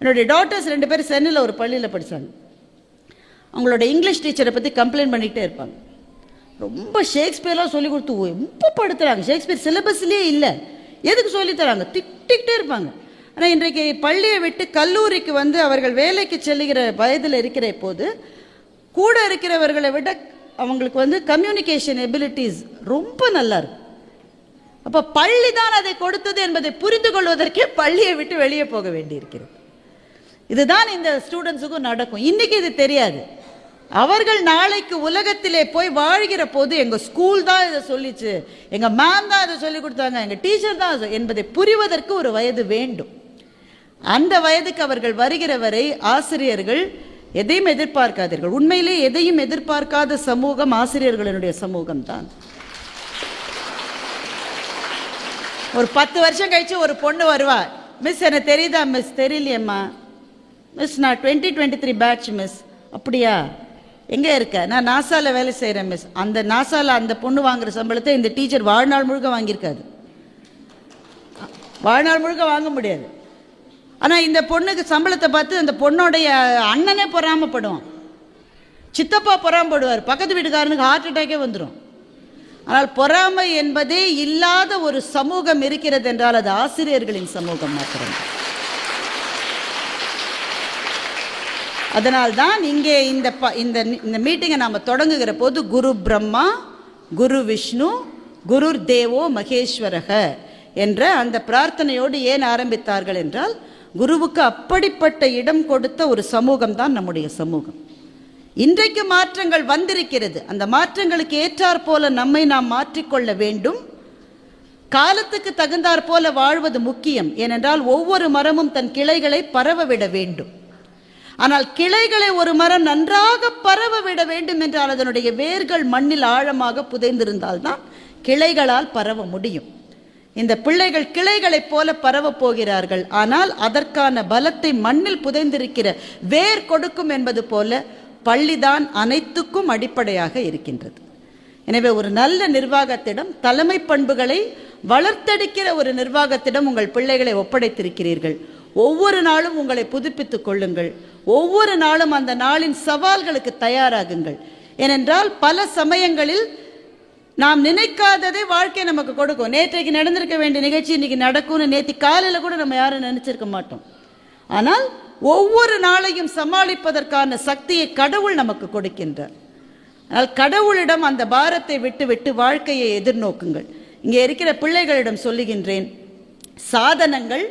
என்னுடைய டாட்டர்ஸ் ரெண்டு பேரும் சென்னையில் ஒரு பள்ளியில் படித்தாங்க அவங்களோட இங்கிலீஷ் டீச்சரை பற்றி கம்ப்ளைண்ட் பண்ணிகிட்டே இருப்பாங்க. ரொம்ப ஷேக்ஸ்பியர்லாம் சொல்லி கொடுத்து ரொம்ப படுத்துகிறாங்க ஷேக்ஸ்பியர் சிலபஸ்லேயே இல்லை. எதுக்கு சொல்லித் தராங்க? திட்டிக்கிட்டே இருப்பாங்க. ஆனால் இன்றைக்கு பள்ளியை விட்டு கல்லூரிக்கு வந்து அவர்கள் வேலைக்கு செல்லுகிற வயதில் இருக்கிற போது கூட இருக்கிறவர்களை விட அவங்களுக்கு வந்து கம்யூனிகேஷன் எபிலிட்டிஸ் ரொம்ப நல்லா இருக்கும் அப்போ பள்ளி தான் அதை கொடுத்தது என்பதை புரிந்து கொள்வதற்கே பள்ளியை விட்டு வெளியே போக வேண்டியிருக்கிறது. இதுதான் இந்த ஸ்டூடெண்ட்ஸுக்கும் நடக்கும். இன்றைக்கி இது தெரியாது. அவர்கள் நாளைக்கு உலகத்திலே போய் வாழ்கிற போது எங்கள் ஸ்கூல் தான் இதை சொல்லிச்சு. எங்கள் மேம் தான் இதை சொல்லி கொடுத்தாங்க. எங்கள் டீச்சர் தான் என்பதை புரிவதற்கு ஒரு வயது வேண்டும். அந்த வயதுக்கு அவர்கள் வருகிற வரை ஆசிரியர்கள் எதையும் எதிர்பார்க்காதீர்கள். உண்மையிலே எதையும் எதிர்பார்க்காத சமூகம் ஆசிரியர்களினுடைய சமூகம் தான். ஒரு பத்து வருஷம் கழிச்சு ஒரு பொண்ணு வருவா. மிஸ் எனக்கு தெரியுதா மிஸ் தெரியலையம்மா. மிஸ் நான் twenty twenty three batch miss அப்படியா? எங்கே இருக்க? நான் நாசாவில் வேலை செய்கிறேன் மிஸ் அந்த நாசாவில் அந்த பொண்ணு வாங்குற சம்பளத்தை இந்த டீச்சர் வாழ்நாள் முழுக்க வாங்கியிருக்காது. வாழ்நாள் முழுக்க வாங்க முடியாது. ஆனால் இந்த பொண்ணுக்கு சம்பளத்தை பார்த்து அந்த பொண்ணோடைய அண்ணனே பொறாமப்படுவான். சித்தப்பா பொறாமப்படுவார். பக்கத்து வீட்டுக்காரனுக்கு ஹார்ட் அட்டாக்கே வந்துடும் ஆனால் பொறாமை என்பதே இல்லாத ஒரு சமூகம் இருக்கிறது என்றால் அது ஆசிரியர்களின் சமூகம் மாத்திரம் அதனால்தான் இங்கே இந்த ப இந்த இந்த மீட்டிங்கை நாம் தொடங்குகிற போது குரு பிரம்மா குரு விஷ்ணு குரு தேவோ மகேஸ்வரக என்ற அந்த பிரார்த்தனையோடு ஏன் ஆரம்பித்தார்கள் என்றால் குருவுக்கு அப்படிப்பட்ட இடம் கொடுத்த ஒரு சமூகம் தான் நம்முடைய சமூகம். இன்றைக்கு மாற்றங்கள் வந்திருக்கிறது. அந்த மாற்றங்களுக்கு ஏற்றாற் போல நம்மை நாம் மாற்றிக்கொள்ள வேண்டும். காலத்துக்கு தகுந்தாற் போல வாழ்வது முக்கியம். ஏனென்றால் ஒவ்வொரு மரமும் தன் கிளைகளை பரவ விட வேண்டும். ஆனால் கிளைகளை ஒரு மரம் நன்றாக பரவ விட வேண்டும் என்றால் அதனுடைய வேர்கள் மண்ணில் ஆழமாக புதைந்திருந்தால்தான் கிளைகளால் பரவ முடியும். இந்த பிள்ளைகள் கிளைகளைப் போல பரவப் போகிறார்கள். ஆனால் அதற்கான பலத்தை மண்ணில் புதைந்திருக்கிற வேர் கொடுக்கும் என்பது போல பள்ளிதான் அனைத்துக்கும் அடிப்படையாக இருக்கின்றது. எனவே ஒரு நல்ல நிர்வாகத்திடம் தலைமை பண்புகளை வளர்த்தெடுக்கிற ஒரு நிர்வாகத்திடம் உங்கள் பிள்ளைகளை ஒப்படைத்திருக்கிறீர்கள். ஒவ்வொரு நாளும் உங்களை புதுப்பித்துக் கொள்ளுங்கள். ஒவ்வொரு நாளும் அந்த நாளின் சவால்களுக்கு தயாராகுங்கள். ஏனென்றால் பல சமயங்களில் நாம் நினைக்காததே வாழ்க்கை நமக்கு கொடுக்கும். நேற்றைக்கு நடந்திருக்க வேண்டிய நிகழ்ச்சி இன்னைக்கு நடக்கும்னு நேற்று காலையில் கூட நம்ம யாரும் நினச்சிருக்க மாட்டோம். ஆனால் ஒவ்வொரு நாளையும் சமாளிப்பதற்கான சக்தியை கடவுள் நமக்கு கொடுக்கின்றார். ஆனால் கடவுளிடம் அந்த பாரத்தை விட்டு விட்டு வாழ்க்கையை எதிர்நோக்குங்கள். இங்கே இருக்கிற பிள்ளைகளிடம் சொல்லுகின்றேன் சாதனங்கள்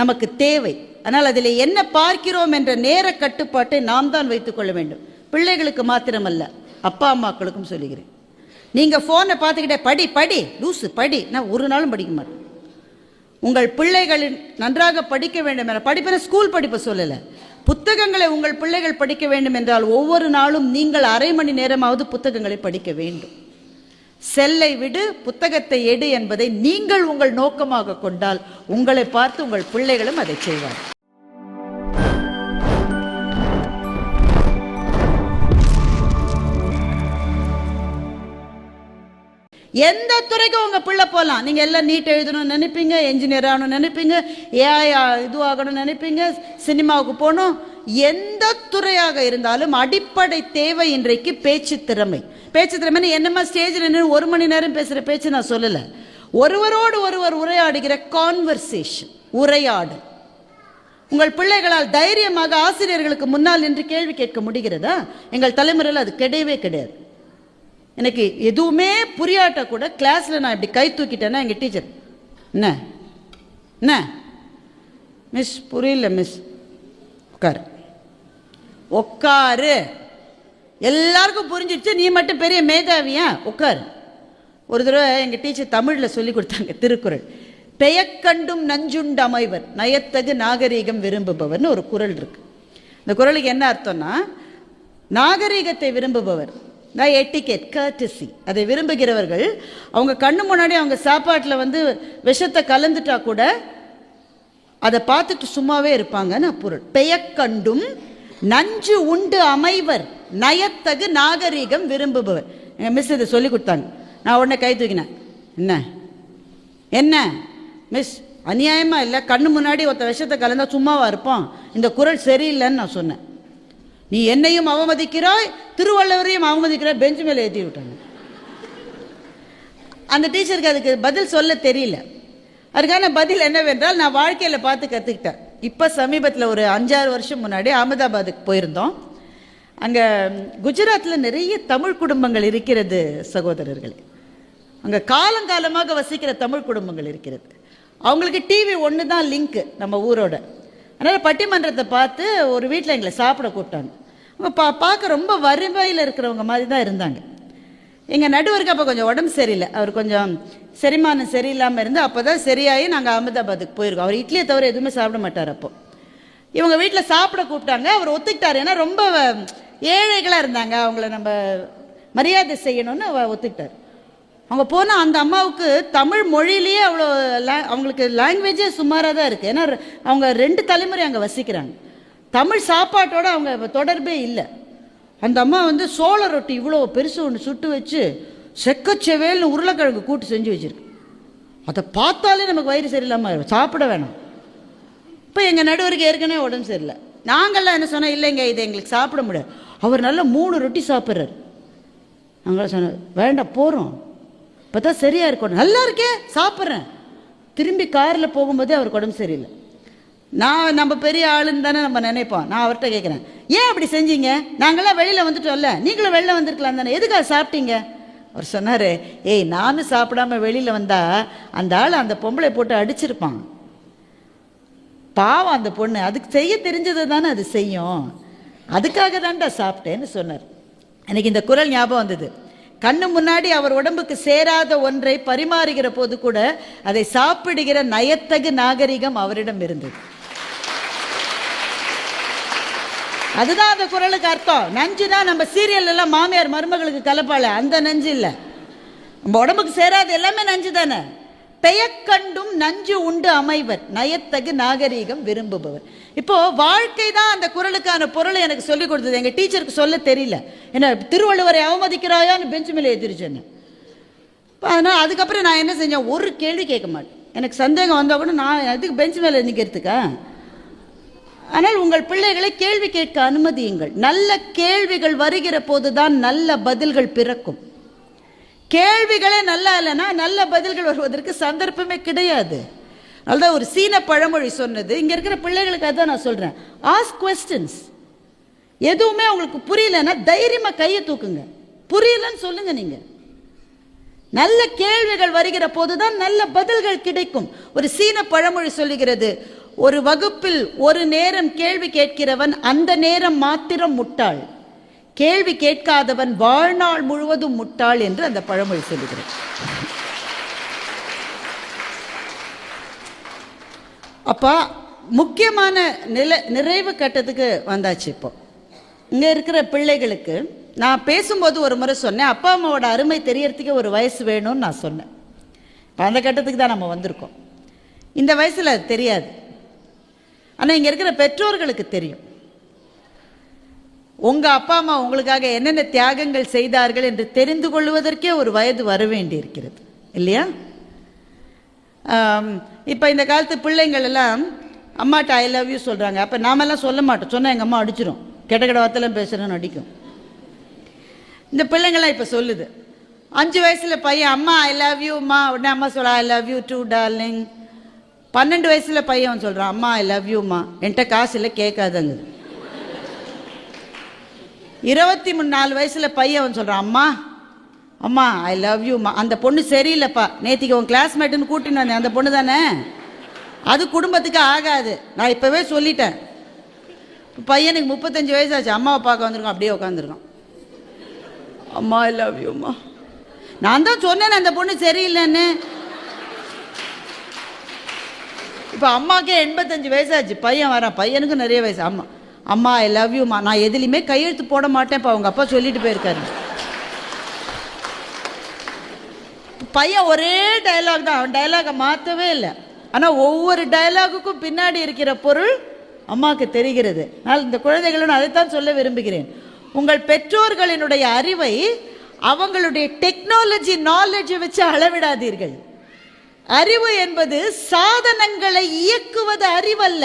நமக்கு தேவை. ஆனால் அதில் என்ன பார்க்கிறோம் என்ற நேர கட்டுப்பாட்டை நாம் தான் வைத்துக்கொள்ள வேண்டும். பிள்ளைகளுக்கு மாத்திரமல்ல அப்பா அம்மாக்களுக்கும் சொல்லுகிறேன். நீங்கள் ஃபோனை பார்த்துக்கிட்டே படி படி லூசு படி. நான் ஒரு நாளும் படிக்க மாட்டேன். உங்கள் பிள்ளைகளின் நன்றாக படிக்க வேண்டும் என படிப்பென ஸ்கூல் படிப்பை சொல்லலை. புத்தகங்களை உங்கள் பிள்ளைகள் படிக்க வேண்டும் என்றால் ஒவ்வொரு நாளும் நீங்கள் அரை மணி நேரமாவது புத்தகங்களை படிக்க வேண்டும். செல்லை விடு புத்தகத்தை எடு என்பதை நீங்கள் உங்கள் நோக்கமாக கொண்டால் உங்களை பார்த்து உங்கள் பிள்ளைகளும் அதை செய்வார் எந்த துறைக்கும் உங்க பிள்ளை போகலாம் நீங்க எல்லாம் நீட் எழுதணும்னு நினைப்பீங்க என்ஜினியர் ஆகணும்னு நினைப்பீங்க ஏஐ இதுவாகணும்னு நினைப்பீங்க சினிமாவுக்கு போகணும். எந்த துறையாக இருந்தாலும் அடிப்படை தேவை இன்றைக்கு பேச்சு திறமை. பேச்சு திறமை என்னம்மா ஸ்டேஜில் நின்று ஒரு மணி நேரம் பேசுகிற பேச்சு நான் சொல்லலை. ஒருவரோடு ஒருவர் உரையாடுகிற கான்வர்சேஷன் உரையாடல். உங்கள் பிள்ளைகளால் தைரியமாக ஆசிரியர்களுக்கு முன்னால் நின்று கேள்வி கேட்க முடிகிறதா? எங்கள் தலைமுறையில் அது கிடையவே கிடையாது. எனக்கு எதுவுமே புரியாட்ட கூட கிளாஸில் நான் இப்படி கை தூக்கிட்டேன்னா எங்கள் டீச்சர் என்ன? என்ன? மிஸ் புரியல மிஸ் உட்காரு. உட்காரு. எல்லாருக்கும் புரிஞ்சிடுச்சு. நீ மட்டும் பெரிய மேதாவியா? உட்கார். ஒரு தடவை எங்கள் டீச்சர் தமிழில் சொல்லி கொடுத்தாங்க திருக்குறள். பெயக்கண்டும் நஞ்சுண்டு அமைவர் நயத்தகு நாகரீகம் விரும்புபவர்னு ஒரு குறள் இருக்கு. இந்த குறளுக்கு என்ன அர்த்தம்னா நாகரீகத்தை விரும்புபவர். நான் எட்டிகேட் கர்டிசி அதை விரும்புகிறவர்கள் அவங்க கண்ணு முன்னாடி அவங்க சாப்பாட்டில் வந்து விஷத்தை கலந்துட்டா கூட அதை பார்த்துட்டு சும்மாவே இருப்பாங்கன்னு பொருள் பெயக்கண்டும் நஞ்சு உண்டு அமைவர் நயத்தகு நாகரீகம் விரும்புபவர். எங்கள் மிஸ் இதை சொல்லி கொடுத்தாங்க. நான் உடனே கை தூக்கினேன். என்ன? என்ன? மிஸ் அநியாயமாக இல்லை? கண்ணு முன்னாடி ஒருத்த விஷத்தை கலந்தால் சும்மாவாக இருப்போம் இந்த குரல் சரியில்லைன்னு நான் சொன்னேன். நீ என்னையும் அவமதிக்கிறாய் திருவள்ளுவரையும் அவமதிக்கிறாய் பெஞ்சு மேலே ஏற்றி விட்டாங்க. அந்த டீச்சருக்கு அதுக்கு பதில் சொல்ல தெரியல. அதுக்கான பதில் என்னவென்றால் நான் வாழ்க்கையில் பார்த்து கற்றுக்கிட்டேன் இப்போ சமீபத்தில் ஒரு அஞ்சாறு வருஷம் முன்னாடி அகமதாபாத்துக்கு போயிருந்தோம். அங்கே குஜராத்தில் நிறைய தமிழ் குடும்பங்கள் இருக்கிறது சகோதரர்களே. அங்கே காலங்காலமாக வசிக்கிற தமிழ் குடும்பங்கள் இருக்கிறது. அவங்களுக்கு டிவி ஒன்று தான் லிங்க்கு நம்ம ஊரோட. அதனால் பட்டிமன்றத்தை பார்த்து ஒரு வீட்டில் எங்களை சாப்பிட கூப்பிட்டாங்க. அவங்க பா பார்க்க ரொம்ப வறுமையில் இருக்கிறவங்க மாதிரி தான் இருந்தாங்க. எங்கள் நடுவருக்கு அப்போ கொஞ்சம் உடம்பு சரியில்லை. அவர் கொஞ்சம் செரிமானம் சரியில்லாமல் இருந்து அப்போ தான் சரியாகி நாங்கள் அகமதாபாத்துக்கு போயிருக்கோம். அவர் இட்லியை தவிர எதுவுமே சாப்பிட மாட்டார் அப்போ. இவங்க வீட்டில் சாப்பிட கூப்பிட்டாங்க. அவர் ஒத்துக்கிட்டார். ஏன்னா ரொம்ப ஏழைகளாக இருந்தாங்க. அவங்கள நம்ம மரியாதை செய்யணும்னு அவர் ஒத்துக்கிட்டார். அவங்க போனால் அந்த அம்மாவுக்கு தமிழ் மொழியிலேயே அவ்வளோ லா- அவங்களுக்கு லாங்குவேஜே சுமாராக தான் இருக்குது ஏன்னா அவங்க ரெண்டு தலைமுறை அங்கே வசிக்கிறாங்க. தமிழ் சாப்பாட்டோட அவங்க தொடர்பே இல்லை. அந்த அம்மா வந்து சோள ரொட்டி இவ்வளோ பெருசு ஒன்று சுட்டு வச்சு செக்கச்செவேல்னு உருளைக்கிழங்கு கூட்டு செஞ்சு வச்சுருக்கு. அதை பார்த்தாலே நமக்கு வயிறு சரியில்லாமல் சாப்பிட வேணாம். இப்போ எங்கள் நடுவருக்கு ஏற்கனவே உடம்பு சரியில்லை. நாங்கள்லாம் என்ன சொன்னால் இல்லைங்க இதை எங்களுக்கு சாப்பிட முடியாது. அவர் நல்லா மூணு ரொட்டி சாப்பிட்றாரு. நாங்களாம் சொன்னோம் வேண்டாம் போகிறோம் இப்போ தான் சரியாக இருக்கும் நல்லா இருக்கே சாப்பிட்றேன். திரும்பி காரில் போகும்போதே அவருக்கு உடம்பு சரியில்லை. நான் நம்ம பெரிய ஆளுன்னு தானே நம்ம நினைப்போம். நான் அவர்கிட்ட கேட்குறேன் ஏன் அப்படி செஞ்சீங்க? நாங்களாம் வெளியில் வந்துட்டோம்ல. நீங்களும் வெளில வந்திருக்கலாம் தானே. எதுக்காக சாப்பிட்டீங்க? அவர் சொன்னார் ஏய் நானும் சாப்பிடாம வெளியில் வந்தா அந்த ஆள் அந்த பொம்பளை போட்டு அடிச்சிருப்பான். பாவம் அந்த பொண்ணு. அதுக்கு செய்ய தெரிஞ்சது தானே அது செய்யும். அதுக்காக தான்டா சாப்பிட்டேன்னு சொன்னார். எனக்கு இந்த குரல் ஞாபகம் வந்தது. கண்ணு முன்னாடி அவர் உடம்புக்கு சேராத ஒன்றை பரிமாறுகிற போது கூட அதை சாப்பிடுகிற நயத்தகு நாகரிகம் அவரிடம் இருந்தது. அதுதான் அந்த குரலுக்கு அர்த்தம். நஞ்சுனா நம்ம சீரியல் எல்லாம் மாமியார் மருமகளுக்கு கலப்பால அந்த நஞ்சு இல்லை. நம்ம உடம்புக்கு சேராது. எல்லாமே நஞ்சு தானே? பெயக்கண்டும் நஞ்சு உண்டு அமைவர். நயத்தகு நாகரீகம் விரும்புபவர். இப்போ வாழ்க்கை தான் அந்த குரலுக்கான பொருளை எனக்கு சொல்லி கொடுத்தது. எங்க டீச்சருக்கு சொல்ல தெரியல. என்ன திருவள்ளுவரை அவமதிக்கிறாயான்னு பெஞ்சு மேலே எதிரிச்சேன்னு அதனால் அதுக்கப்புறம் நான் என்ன செஞ்சேன்? ஒரு கேள்வி கேட்க மாட்டேன். எனக்கு சந்தேகம் வந்தால் கூட நான் அதுக்கு பெஞ்சு மேலே நிற்கிறதுக்கா ஆனால் உங்கள் பிள்ளைகளை கேள்வி கேட்க அனுமதியுங்கள். நல்ல கேள்விகள் வருகிற போதுதான் நல்ல பதில்கள் பிறக்கும். கேள்விகளே நல்லா இல்லைன்னா நல்ல பதில்கள் வருவதற்கு சந்தர்ப்பமே கிடையாது. அதுதான் ஒரு சீன பழமொழி சொன்னது. இங்கே இருக்கிற பிள்ளைகளுக்கு அதான் நான் சொல்கிறேன் ஆஸ்க் கொஸ்டின்ஸ் எதுவுமே உங்களுக்கு புரியலன்னா தைரியமாக கையை தூக்குங்க. புரியலன்னு சொல்லுங்க நீங்கள் நல்ல கேள்விகள் வருகிற போதுதான் நல்ல பதில்கள் கிடைக்கும். ஒரு சீன பழமொழி சொல்லுகிறது. ஒரு வகுப்பில் ஒரு நேரம் கேள்வி கேட்கிறவன் அந்த நேரம் மாத்திரம் முட்டாள். கேள்வி கேட்காதவன் வாழ்நாள் முழுவதும் முட்டாள் என்று அந்த பழமொழி சொல்லுகிறேன் அப்பா முக்கியமான நில நிறைவு கட்டத்துக்கு வந்தாச்சு இப்போ. இங்கே இருக்கிற பிள்ளைகளுக்கு நான் பேசும்போது ஒரு முறை சொன்னேன் அப்பா அம்மாவோட அருமை தெரியறதுக்கே ஒரு வயசு வேணும்னு நான் சொன்னேன். இப்போ அந்த கட்டத்துக்கு தான் நம்ம வந்திருக்கோம். இந்த வயசில் அது தெரியாது. ஆனால் இங்கே இருக்கிற பெற்றோர்களுக்கு தெரியும். உங்கள் அப்பா அம்மா உங்களுக்காக என்னென்ன தியாகங்கள் செய்தார்கள் என்று தெரிந்து கொள்வதற்கே ஒரு வயது வர வேண்டியிருக்கிறது. இல்லையா? இப்போ இந்த காலத்து பிள்ளைங்கள் எல்லாம் அம்மாட்ட ஐ லவ் யூ சொல்கிறாங்க அப்போ நாமெல்லாம் சொல்ல மாட்டோம். சொன்னால் எங்கள் அம்மா அடிச்சிரும். கெட்ட கெட்ட வார்த்தைலாம் பேசுகிறேன்னு அடிக்கும். இந்த பிள்ளைங்கள்லாம் இப்போ சொல்லுது. அஞ்சு வயசில் பையன் அம்மா ஐ லவ் யூம்மா உடனே அம்மா சொல்ல I love you too darling பன்னெண்டு வயசில் பையன் சொல்கிறான் அம்மா ஐ லவ் யூம்மா என்கிட்ட காசு இல்லை கேட்காதங்குது இருபத்தி மூணு நாலு வயசில் பையன் சொல்கிறான் அம்மா அம்மா ஐ லவ் யூம்மா அந்த பொண்ணு சரியில்லைப்பா. நேத்திக்கு உன் கிளாஸ்மேட்டுன்னு கூட்டின்னு வந்தேன் அந்த பொண்ணு தானே? அது குடும்பத்துக்கு ஆகாது. நான் இப்போவே சொல்லிட்டேன். பையனுக்கு முப்பத்தஞ்சு வயசாச்சு அம்மாவை பார்க்க வந்திருக்கோம் அப்படியே உட்காந்துருக்கோம் அம்மா ஐ லவ் யூம்மா நான் தான் சொன்னேன் அந்த பொண்ணு சரியில்லைன்னு. இப்போ அம்மாக்கே எண்பத்தஞ்சு வயசாச்சு. பையன் வரான். பையனுக்கு நிறைய வயசு. அம்மா அம்மா ஐ லவ் யூம்மா நான் எதுலேயுமே கையெழுத்து போட மாட்டேன். இப்போ அவங்க அப்பா சொல்லிட்டு போயிருக்காரு. பையன் ஒரே டயலாக் தான். அவன் டயலாகை மாற்றவே இல்லை. ஆனால் ஒவ்வொரு டயலாகுக்கும் பின்னாடி இருக்கிற பொருள் அம்மாவுக்கு தெரிகிறது. ஆனால் இந்த குழந்தைகளும் அதைத்தான் சொல்ல விரும்புகிறேன். உங்கள் பெற்றோர்களினுடைய அறிவை அவங்களுடைய டெக்னாலஜி நாலேஜை வச்சு அளவிடாதீர்கள். அறிவு என்பது சாதனங்களை இயக்குவது அறிவல்ல.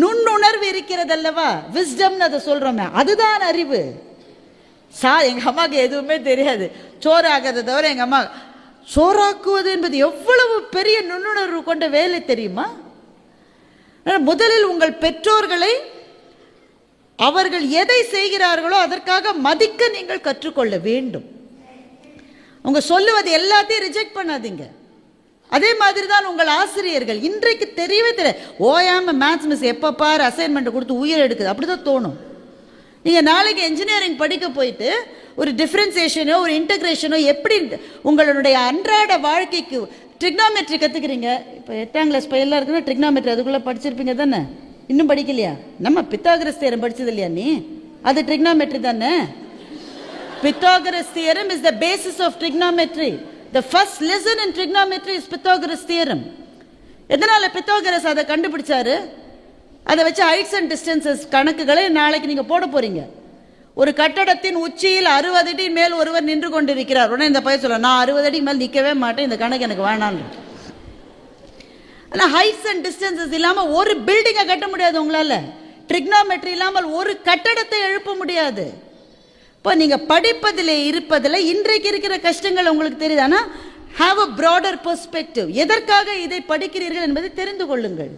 நுண்ணுணர்வு இருக்கிறது அல்லவா விஸ்டம்னு அதை சொல்றோமே அதுதான் அறிவு. சா எங்க அம்மாவுக்கு எதுவுமே தெரியாது. சோறாக்கிறத தவிர எங்க அம்மா சோறாக்குவது என்பது எவ்வளவு பெரிய நுண்ணுணர்வு கொண்ட வேலை தெரியுமா? முதலில் உங்கள் பெற்றோர்களை அவர்கள் எதை செய்கிறார்களோ அதற்காக மதிக்க நீங்கள் கற்றுக்கொள்ள வேண்டும். உங்கள் சொல்லுவது எல்லாத்தையும் ரிஜெக்ட் பண்ணாதீங்க. அதே மாதிரி தான் உங்கள் ஆசிரியர்கள். இன்றைக்கு தெரியவே தெரியாது ஓயாம மேத்ஸ் மிஸ் எப்போ பாரு அசைன்மெண்ட் கொடுத்து உயிர் எடுக்குது. அப்படி தான் தோணும். நீங்கள் நாளைக்கு இன்ஜினியரிங் படிக்க போயிட்டு ஒரு டிஃப்ரென்சியேஷனோ ஒரு இன்டகிரேஷனோ எப்படி உங்களுடைய அன்றாட வாழ்க்கைக்கு ட்ரிக்னாமெட்ரி கற்றுக்குறீங்க இப்போ எட்டாம் கிளாஸ் பையெல்லாம் இருக்குன்னா ட்ரிக்னாமெட்ரி அதுக்குள்ளே படிச்சிருப்பீங்க தானே? இன்னும் படிக்கலையா? நம்ம பித்தாகிரஸ்தேரம் படிச்சது இல்லையா நீ? அது ட்ரிக்னாமெட்ரி தானே? Pythagoras theorem is the basis of trigonometry. The first lesson in trigonometry is Pythagoras theorem. எதனால பித்தாகரஸ் அதை கண்டுபிடிச்சாரு? அதை வச்சு ஹைட்ஸ் அண்ட் டிஸ்டன்சஸ் கணக்குகளை நாளைக்கு நீங்கள் போட போறீங்க. ஒரு கட்டடத்தின் உச்சியில் அறுபது அடி மேல் ஒருவர் நின்று கொண்டு இருக்கிறார் உடனே இந்த பையன் சொல்ல நான் அறுபது அடி மேல் நிற்கவே மாட்டேன். இந்த கணக்கு எனக்கு வேணான்னு ஆனால் ஹைட்ஸ் அண்ட் டிஸ்டன்சஸ் இல்லாமல் ஒரு பில்டிங்கை கட்ட முடியாது உங்களால். ட்ரிக்னாமெட்ரி இல்லாமல் ஒரு கட்டடத்தை எழுப்ப முடியாது. இப்போ நீங்கள் படிப்பதில் இருப்பதில் இன்றைக்கு இருக்கிற கஷ்டங்கள் உங்களுக்கு தெரியுது. ஆனால் ஹாவ் அ ப்ராடர் பெர்ஸ்பெக்டிவ் எதற்காக இதை படிக்கிறீர்கள் என்பதை தெரிந்து கொள்ளுங்கள்.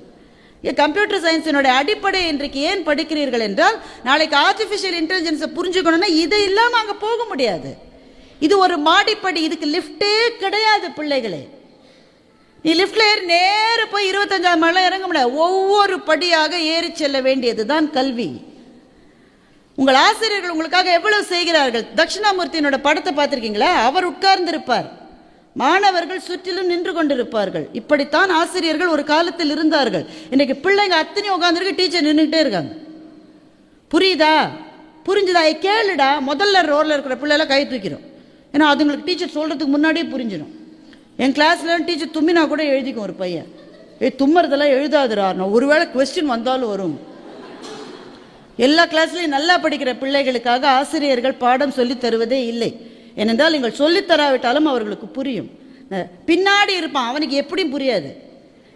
கம்ப்யூட்டர் சயின்ஸினுடைய அடிப்படை இன்றைக்கு ஏன் படிக்கிறீர்கள் என்றால் நாளைக்கு ஆர்டிஃபிஷியல் இன்டெலிஜென்ஸை புரிஞ்சுக்கணும்னா இது இல்லாமல் அங்கே போக முடியாது. இது ஒரு மாடிப்படி இதுக்கு லிஃப்டே கிடையாது பிள்ளைகளே. நீ லிஃப்டில் ஏறி நேர போய் இருபத்தஞ்சாம் மாடிலாம் இறங்க முடியாது. ஒவ்வொரு படியாக ஏறி செல்ல வேண்டியது தான் கல்வி. உங்கள் ஆசிரியர்கள் உங்களுக்காக எவ்வளவு செய்கிறார்கள்? தட்சிணாமூர்த்தியினோட படத்தை பார்த்துருக்கீங்களா? அவர் உட்கார்ந்திருப்பார். மாணவர்கள் சுற்றிலும் நின்று கொண்டிருப்பார்கள். இப்படித்தான் ஆசிரியர்கள் ஒரு காலத்தில் இருந்தார்கள். இன்னைக்கு பிள்ளைங்க அத்தனை உட்காந்துருக்கு டீச்சர் நின்றுக்கிட்டே இருக்காங்க. புரியுதா? புரிஞ்சுதா? கேளுடா. முதல்ல ரோலில் இருக்கிற பிள்ளைலாம் கை தூக்கிறோம் ஏன்னா அதுங்களுக்கு டீச்சர் சொல்கிறதுக்கு முன்னாடியே புரிஞ்சிடும் என் கிளாஸில் டீச்சர் தும்மினா கூட எழுதிக்கும் ஒரு பையன். ஏய் தும்மறதெல்லாம் எழுதாதுரா நான் ஒருவேளை கொஸ்டின் வந்தாலும் வரும். எல்லா கிளாஸ்லையும் நல்லா படிக்கிற பிள்ளைகளுக்காக ஆசிரியர்கள் பாடம் சொல்லி தருவதே இல்லை. ஏனென்றால் நீங்கள் சொல்லித் தராவிட்டாலும் அவர்களுக்கு புரியும். பின்னாடி இருப்பான் அவனுக்கு எப்படியும் புரியாது.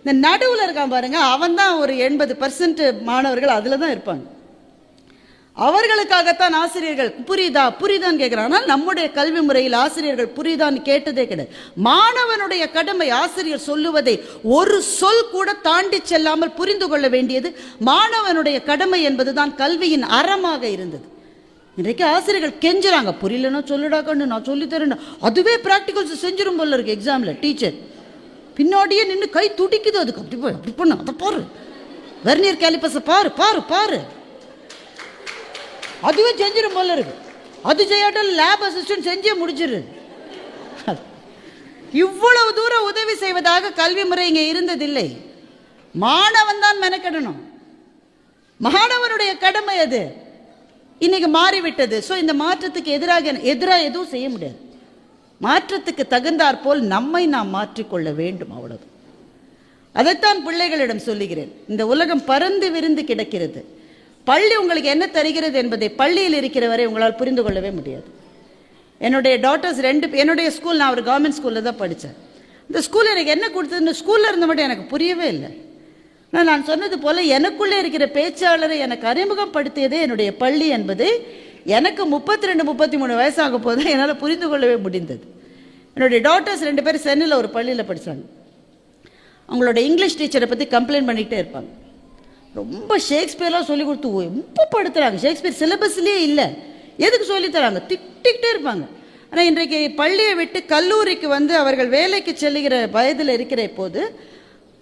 இந்த நடுவில் இருக்கான் பாருங்க அவன் தான் ஒரு எண்பது பர்சன்ட் மாணவர்கள் அதில் தான் இருப்பாங்க. அவர்களுக்காகத்தான் ஆசிரியர்கள் புரியுதா? புரியுதான்னு கேட்குறாங்க ஆனால் நம்முடைய கல்வி முறையில் ஆசிரியர்கள் புரியுதான்னு கேட்டதே கிடையாது. மாணவனுடைய கடமை ஆசிரியர் சொல்லுவதை ஒரு சொல் கூட தாண்டி செல்லாமல் புரிந்து கொள்ள வேண்டியது மாணவனுடைய கடமை என்பதுதான் கல்வியின் அறமாக இருந்தது. இன்றைக்கு ஆசிரியர்கள் கெஞ்சுறாங்க. புரியலன்னா சொல்லுடா கண்ணு நான் சொல்லித்தரேன் அதுவே ப்ராக்டிகல்ஸ் செஞ்சிடும் போல இருக்கு எக்ஸாமில் டீச்சர் பின்னாடியே நின்று கை துடிக்குது அதுக்கு. அப்படி போய் அப்படி பண்ணு. அதை பாரு வெர்னியர் கேலிப்பஸை பாரு பாரு பாரு. அதுவே செஞ்சிடும் போல இருக்கு. அது செய்யாட்டும் லேப் அசிஸ்டன்ட் செஞ்சே முடிச்சிரு. இவ்வளவு தூரம் உதவி செய்வதாக கல்வி முறை இங்கே இருந்ததில்லை. மாணவன் தான் மெனக்கெடணும். மாணவனுடைய கடமை அது. இன்னைக்கு மாறிவிட்டது. ஸோ இந்த மாற்றத்துக்கு எதிராக எதிராக எதுவும் செய்ய முடியாது. மாற்றத்துக்கு தகுந்தாற் போல் நம்மை நாம் மாற்றிக்கொள்ள வேண்டும் அவ்வளவு. அதைத்தான் பிள்ளைகளிடம் சொல்லுகிறேன். இந்த உலகம் பறந்து விருந்து கிடக்கிறது. பள்ளி உங்களுக்கு என்ன தருகிறது என்பதை பள்ளியில் இருக்கிற வரை உங்களால் புரிந்து கொள்ளவே முடியாது. என்னுடைய டாட்டர்ஸ் ரெண்டு பே- என்னுடைய ஸ்கூல் நான் ஒரு கவர்மெண்ட் ஸ்கூலில் தான் படித்தேன் இந்த ஸ்கூல் எனக்கு என்ன கொடுத்ததுன்னு ஸ்கூலில் இருந்த மட்டும் எனக்கு புரியவே இல்லை. ஆனால் நான் சொன்னது போல் எனக்குள்ளே இருக்கிற பேச்சாளரை எனக்கு அறிமுகப்படுத்தியதே என்னுடைய பள்ளி என்பது எனக்கு முப்பத்தி ரெண்டு முப்பத்தி மூணு வயசாக போது என்னால் புரிந்து கொள்ளவே முடிந்தது. என்னுடைய டாட்டர்ஸ் ரெண்டு பேரும் சென்னையில் ஒரு பள்ளியில் படித்தாங்க அவங்களோட இங்கிலீஷ் டீச்சரை பற்றி கம்ப்ளைண்ட் பண்ணிக்கிட்டே இருப்பாங்க. ரொம்ப ஷேக்ஸ்பியர்லாம் சொல்லி கொடுத்து ரொம்ப படுத்துகிறாங்க ஷேக்ஸ்பியர் சிலபஸ்லேயே இல்லை. எதுக்கு சொல்லித் தராங்க? திட்டிக்கிட்டே இருப்பாங்க. ஆனால் இன்றைக்கு பள்ளியை விட்டு கல்லூரிக்கு வந்து அவர்கள் வேலைக்கு செல்லுகிற வயதில் இருக்கிற போது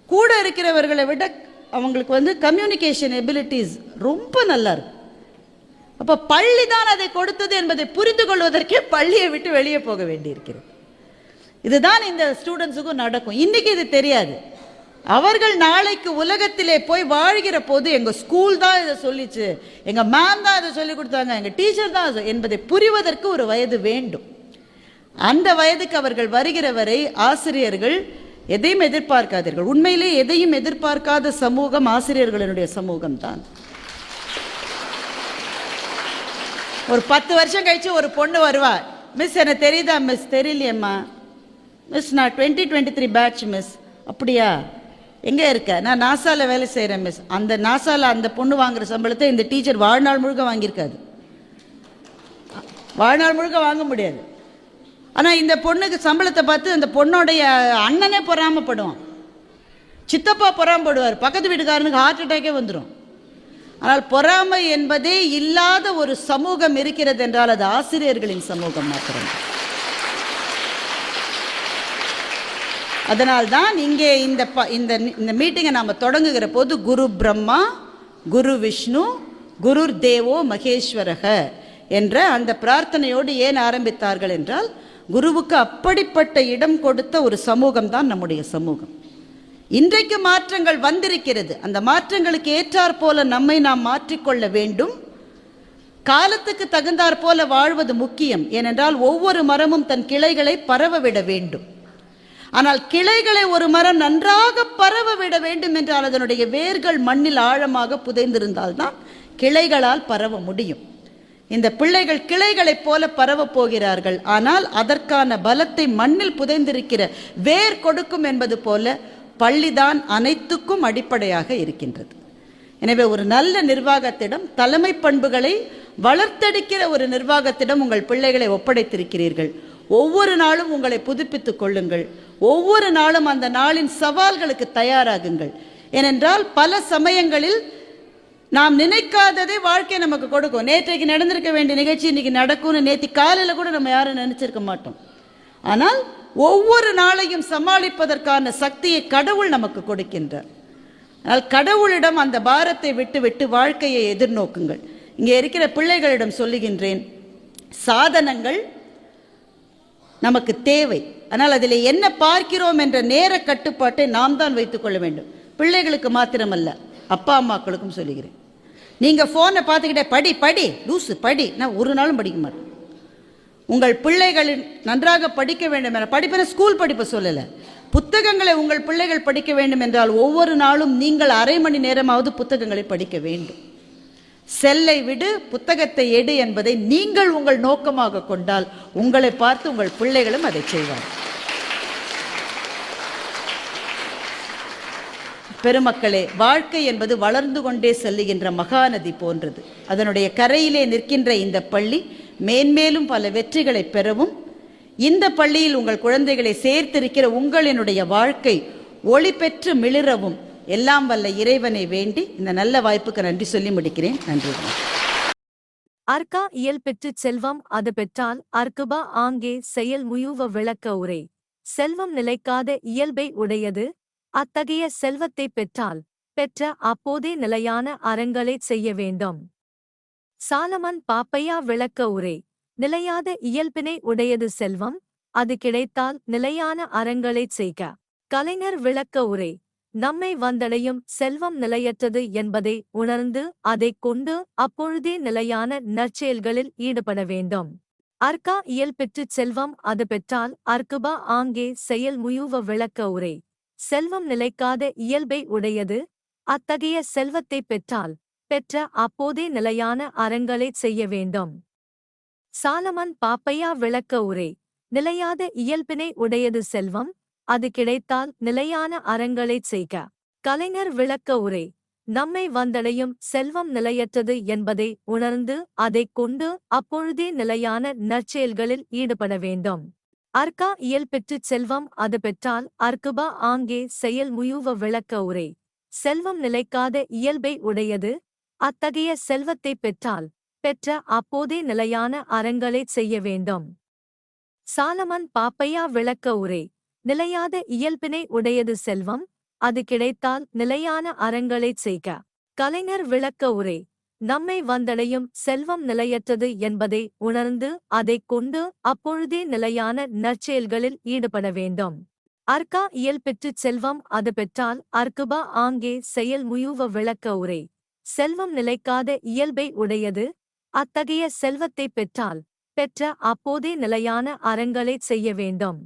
கூட இருக்கிறவர்களை விட அவங்களுக்கு வந்து கம்யூனிகேஷன் எபிலிட்டிஸ் ரொம்ப நல்லா இருக்கு. அப்போ பள்ளி தான் அதை கொடுத்தது என்பதை புரிந்து கொள்வதற்கே பள்ளியை விட்டு வெளியே போக வேண்டியிருக்கிறது. இதுதான் இந்த ஸ்டூடெண்ட்ஸுக்கும் நடக்கும். இன்றைக்கி இது தெரியாது. அவர்கள் நாளைக்கு உலகத்திலே போய் வாழ்கிற போது எங்கள் ஸ்கூல் தான் இதை சொல்லிச்சு. எங்கள் மேம் தான் இதை சொல்லி கொடுத்தாங்க. எங்கள் டீச்சர் தான் என்பதை புரிவதற்கு ஒரு வயது வேண்டும். அந்த வயதுக்கு அவர்கள் வருகிற வரை ஆசிரியர்கள் எதையும் எதிர்பார்க்காதீர்கள். உண்மையிலே எதையும் எதிர்பார்க்காத சமூகம் ஆசிரியர்களினுடைய சமூகம் தான். ஒரு பத்து வருஷம் கழிச்சு ஒரு பொண்ணு வருவா. மிஸ் எனக்கு தெரியுதா மிஸ் தெரியலையம்மா. மிஸ் நான் twenty twenty three batch miss அப்படியா? எங்கே இருக்க? நான் நாசாவில் வேலை செய்கிறேன் மிஸ் அந்த நாசாவில் அந்த பொண்ணு வாங்குற சம்பளத்தை இந்த டீச்சர் வாழ்நாள் முழுக்க வாங்கியிருக்காது வாழ்நாள் முழுக்க வாங்க முடியாது. ஆனால் இந்த பொண்ணுக்கு சம்பளத்தை பார்த்து அந்த பொண்ணோடைய அண்ணனே பொறாமப்படுவான். சித்தப்பா பொறாமப்படுவார். பக்கத்து வீட்டுக்காரனுக்கு ஹார்ட் அட்டாக்கே வந்துடும் ஆனால் பொறாமை என்பதே இல்லாத ஒரு சமூகம் இருக்கிறது என்றால் அது ஆசிரியர்களின் சமூகம் மாத்திரம் அதனால்தான் இங்கே இந்த ப இந்த இந்த மீட்டிங்கை நாம் தொடங்குகிற போது குரு பிரம்மா குரு விஷ்ணு குரு தேவோ மகேஸ்வரக என்ற அந்த பிரார்த்தனையோடு ஏன் ஆரம்பித்தார்கள் என்றால் குருவுக்கு அப்படிப்பட்ட இடம் கொடுத்த ஒரு சமூகம் தான் நம்முடைய சமூகம். இன்றைக்கு மாற்றங்கள் வந்திருக்கிறது. அந்த மாற்றங்களுக்கு ஏற்றாற் போல நம்மை நாம் மாற்றிக்கொள்ள வேண்டும். காலத்துக்கு தகுந்தாற் போல வாழ்வது முக்கியம். ஏனென்றால் ஒவ்வொரு மரமும் தன் கிளைகளை பரவ விட வேண்டும். ஆனால் கிளைகளை ஒரு மரம் நன்றாக பரவ விட வேண்டும் என்றால் அதனுடைய வேர்கள் மண்ணில் ஆழமாக புதைந்திருந்தால்தான் கிளைகளால் பரவ முடியும். இந்த பிள்ளைகள் கிளைகளைப் போல பரவப் போகிறார்கள். ஆனால் அதற்கான பலத்தை மண்ணில் புதைந்திருக்கிற வேர் கொடுக்கும் என்பது போல பள்ளிதான் அனைத்துக்கும் அடிப்படையாக இருக்கின்றது. எனவே ஒரு நல்ல நிர்வாகத்திடம் தலைமை பண்புகளை வளர்த்தெடுக்கிற ஒரு நிர்வாகத்திடம் உங்கள் பிள்ளைகளை ஒப்படைத்திருக்கிறீர்கள். ஒவ்வொரு நாளும் உங்களை புதுப்பித்துக் கொள்ளுங்கள். ஒவ்வொரு நாளும் அந்த நாளின் சவால்களுக்கு தயாராகுங்கள். ஏனென்றால் பல சமயங்களில் நாம் நினைக்காததே வாழ்க்கை நமக்கு கொடுக்கும். நேற்றைக்கு நடந்திருக்க வேண்டிய நிகழ்ச்சி இன்னைக்கு நடக்கும்னு நேற்று காலையில் கூட நம்ம யாரும் நினைச்சிருக்க மாட்டோம். ஆனால் ஒவ்வொரு நாளையும் சமாளிப்பதற்கான சக்தியை கடவுள் நமக்கு கொடுக்கின்றார். ஆனால் கடவுளிடம் அந்த பாரத்தை விட்டு விட்டு வாழ்க்கையை எதிர்நோக்குங்கள். இங்கே இருக்கிற பிள்ளைகளிடம் சொல்லுகின்றேன் சாதனங்கள் நமக்கு தேவை. ஆனால் அதில் என்ன பார்க்கிறோம் என்ற நேர கட்டுப்பாட்டை நாம் தான் வைத்துக்கொள்ள வேண்டும். பிள்ளைகளுக்கு மாத்திரமல்ல அப்பா அம்மாக்களுக்கும் சொல்லுகிறேன். நீங்கள் ஃபோனை பார்த்துக்கிட்டே படி படி லூசு படி. நான் ஒரு நாளும் படிக்க மாட்டேன். உங்கள் பிள்ளைகளின் நன்றாக படிக்க வேண்டும் என படிப்பின ஸ்கூல் படிப்பை சொல்லலை. புத்தகங்களை உங்கள் பிள்ளைகள் படிக்க வேண்டும் என்றால் ஒவ்வொரு நாளும் நீங்கள் அரை மணி நேரமாவது புத்தகங்களை படிக்க வேண்டும். செல்லை விடு புத்தகத்தை எடு என்பதை நீங்கள் உங்கள் நோக்கமாக கொண்டால் உங்களை பார்த்து உங்கள் பிள்ளைகளும் அதை செய்வார் பெருமக்களே வாழ்க்கை என்பது வளர்ந்து கொண்டே செல்லுகின்ற மகாநதி போன்றது. அதனுடைய கரையிலே நிற்கின்ற இந்த பள்ளி மேன்மேலும் பல வெற்றிகளை பெறவும் இந்த பள்ளியில் உங்கள் குழந்தைகளை சேர்த்திருக்கிற உங்களினுடைய வாழ்க்கை ஒளி பெற்று மிளிரவும் எல்லாம் வல்ல இறைவனை வேண்டி இந்த நல்ல வாய்ப்புக்கு நன்றி சொல்லி முடிக்கிறேன். நன்றி. அர்க்கா இயல் பெற்றுச் செல்வம் அது பெற்றால் அர்க்குபா ஆங்கே செயல் முயுவ விளக்க உரை. செல்வம் நிலைக்காத இயல்பை உடையது அத்தகைய செல்வத்தை பெற்றால் பெற்ற அப்போதே நிலையான அறங்களைச் செய்ய வேண்டும். சாலமன் பாப்பையா விளக்க உரை. நிலையாத இயல்பினை உடையது செல்வம் அது கிடைத்தால் நிலையான அறங்களைச் செய்க. கலைஞர் விளக்க உரை. நம்மை வந்தடையும் செல்வம் நிலையற்றது என்பதை உணர்ந்து அதைக் கொண்டு அப்பொழுதே நிலையான நற்செயல்களில் ஈடுபட வேண்டும். அர்க்கா இயல் பெற்றுச் செல்வம் அது பெற்றால் அர்க்குபா ஆங்கே செயல் முயுவ விளக்க உரை. செல்வம் நிலைக்காத இயல்பை உடையது அத்தகைய செல்வத்தைப் பெற்றால் பெற்ற அப்போதே நிலையான அறங்களைச் செய்ய வேண்டும். சாலமன் பாப்பையா விளக்க உரை. நிலையாத இயல்பினை உடையது செல்வம் அது கிடைத்தால் நிலையான அறங்களைச் செய்க. கலைஞர் விளக்க உரை நம்மை வந்தடையும் செல்வம் நிலையற்றது என்பதை உணர்ந்து அதைக் கொண்டு அப்பொழுதே நிலையான நற்செயல்களில் ஈடுபட வேண்டும். அர்க்கா இயல்பெற்றுச் செல்வம் அது பெற்றால் அர்க்குபா ஆங்கே செயல் முயுவ விளக்க உரை. செல்வம் நிலைக்காத இயல்பை உடையது அத்தகைய செல்வத்தைப் பெற்றால் பெற்ற அப்போதே நிலையான அறங்களைச் செய்ய வேண்டும். சாலமன் பாப்பையா விளக்க உரை நிலையாத இயல்பினை உடையது செல்வம் அது கிடைத்தால் நிலையான அறங்களைச் செய்க. கலைஞர் விளக்க உரை நம்மை வந்தடையும் செல்வம் நிலையற்றது என்பதை உணர்ந்து அதைக் கொண்டு அப்பொழுதே நிலையான நற்செயல்களில் ஈடுபட வேண்டும். அர்க்கா இயல் பெற்றுச் செல்வம் அது பெற்றால் அர்க்குபா ஆங்கே செயல் முயுவ விளக்க உரை. செல்வம் நிலைக்காத இயல்பை உடையது அத்தகைய செல்வத்தைப் பெற்றால் பெற்ற அப்போதே நிலையான அறங்களைச் செய்ய வேண்டும்.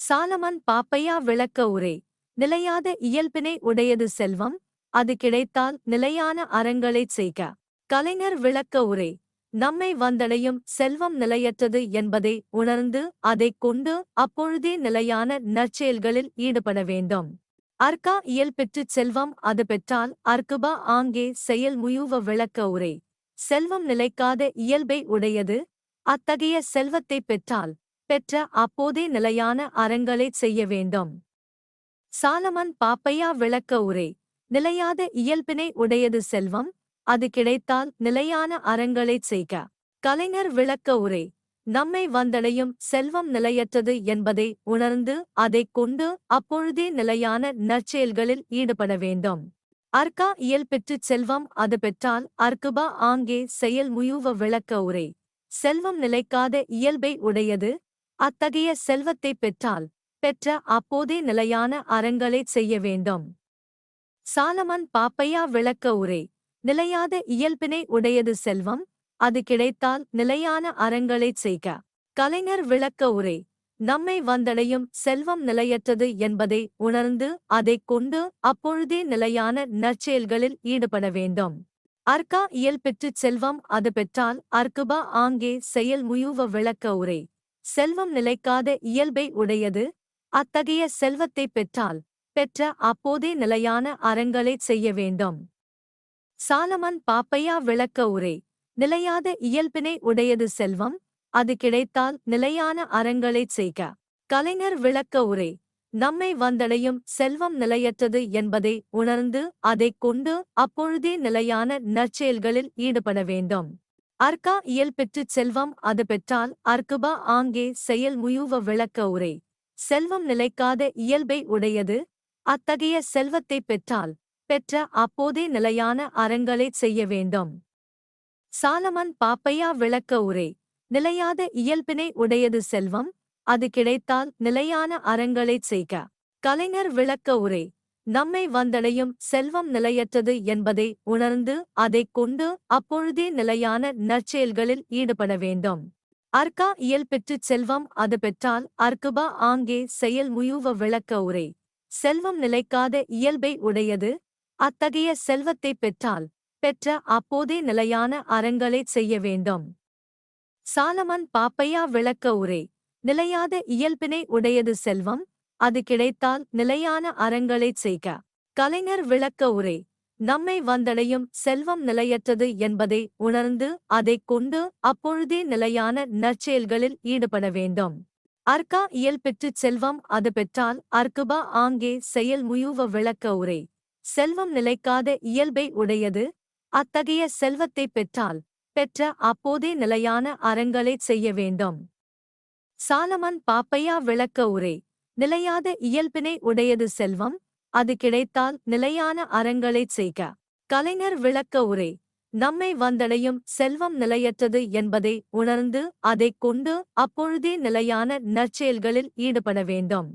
சாலமன் பாப்பையா விளக்க உரை. நிலையாத இயல்பினை உடையது செல்வம் அது கிடைத்தால் நிலையான அறங்களைச் செய்க. கலைஞர் விளக்க உரை. நம்மை வந்தடையும் செல்வம் நிலையற்றது என்பதை உணர்ந்து அதைக் கொண்டு அப்பொழுதே நிலையான நற்செயல்களில் ஈடுபட வேண்டும். அர்க்கா இயல் பெற்றுச் செல்வம் அது பெற்றால் அர்க்குபா ஆங்கே செயல் முயுவ விளக்க உரை. செல்வம் நிலைக்காத இயல்பை உடையது அத்தகைய செல்வத்தைப் பெற்றால் பெற்ற அப்போதே நிலையான அறங்களைச் செய்ய வேண்டும். சாலமன் பாப்பையா விளக்க உரை நிலையாத இயல்பினை உடையது செல்வம் அது கிடைத்தால் நிலையான அறங்களைச் செய்க கலைஞர் விளக்க உரை நம்மை வந்தடையும் செல்வம் நிலையற்றது என்பதை உணர்ந்து அதைக் கொண்டு அப்பொழுதே நிலையான நற்செயல்களில் ஈடுபட வேண்டும். அர்க்கா இயல்பெற்று செல்வம் அது பெற்றால் அர்க்குபா ஆங்கே செயல் முயுவ விளக்க உரை செல்வம் நிலைக்காத இயல்பை உடையது அத்தகைய செல்வத்தைப் பெற்றால் பெற்ற அப்போதே நிலையான அறங்களைச் செய்ய வேண்டும். சாலமன் பாப்பையா விளக்க உரை நிலையாத இயல்பினை உடையது செல்வம் அது கிடைத்தால் நிலையான அறங்களைச் செய்க கலைஞர் விளக்க உரை நம்மை வந்தடையும் செல்வம் நிலையற்றது என்பதை உணர்ந்து அதைக் கொண்டு அப்பொழுதே நிலையான நற்செயல்களில் ஈடுபட வேண்டும். அர்க்கா இயல்பெற்றுச் செல்வம் அது பெற்றால் அர்க்குபா ஆங்கே செயல் முயுவ விளக்க உரை செல்வம் நிலைக்காத இயல்பை உடையது. அத்தகைய செல்வத்தைப் பெற்றால் பெற்ற அப்போதே நிலையான அறங்களைச் செய்ய வேண்டும். சாலமன் பாப்பையா விளக்க உரை நிலையாத இயல்பினை உடையது செல்வம் அது கிடைத்தால் நிலையான அறங்களைச் செய்க. கலைஞர் விளக்க உரை நம்மை வந்தடையும் செல்வம் நிலையற்றது என்பதை உணர்ந்து அதைக் கொண்டு அப்பொழுதே நிலையான நற்செயல்களில் ஈடுபட வேண்டும். அர்க்கா இயல் பெற்றுச் செல்வம் அது பெற்றால் அர்க்குபா ஆங்கே செயல் முயுவ விளக்க உரை. செல்வம் நிலைக்காத இயல்பை உடையது அத்தகைய செல்வத்தைப் பெற்றால் பெற்ற அப்போதே நிலையான அறங்களைச் செய்ய வேண்டும். சாலமன் பாப்பையா விளக்க உரை. நிலையாத இயல்பினை உடையது செல்வம் அது கிடைத்தால் நிலையான அறங்களைச் செய்க. கலைஞர் விளக்க உரை. நம்மை வந்தடையும் செல்வம் நிலையற்றது என்பதை உணர்ந்து அதைக் கொண்டு அப்பொழுதே நிலையான நற்செயல்களில் ஈடுபட வேண்டும். அர்க்கா இயல்பெற்றுச் செல்வம் அது பெற்றால் அர்க்குபா ஆங்கே செயல் முயுவ விளக்க உரை. செல்வம் நிலைக்காத இயல்பை உடையது. அத்தகைய செல்வத்தைப் பெற்றால் பெற்ற அப்போதே நிலையான அறங்களைச் செய்ய வேண்டும். சாலமன் பாப்பையா விளக்க உரை. நிலையாத இயல்பினை உடையது செல்வம். அது கிடைத்தால் நிலையான அறங்களைச் செய்க. கலைஞர் விளக்க உரை. நம்மை வந்தடையும் செல்வம் நிலையற்றது என்பதை உணர்ந்து அதைக் கொண்டு அப்பொழுதே நிலையான நற்செயல்களில் ஈடுபட வேண்டும். அர்க்கா இயல் பெற்றுச் செல்வம் அது பெற்றால் அர்க்குபா ஆங்கே செயல் முயுவ விளக்க உரை. செல்வம் நிலைக்காத இயல்பை உடையது. அத்தகைய செல்வத்தைப் பெற்றால் பெற்ற அப்போதே நிலையான அறங்களைச் செய்ய வேண்டும். சாலமன் பாப்பையா விளக்க உரை. நிலையாத இயல்பினை உடையது செல்வம் அது கிடைத்தால் நிலையான அறங்களைச் செய்க. கலைஞர் விளக்க உரை நம்மை வந்தடையும் செல்வம் நிலையற்றது என்பதை உணர்ந்து அதைக் கொண்டு அப்பொழுதே நிலையான நற்செயல்களில் ஈடுபட வேண்டும்.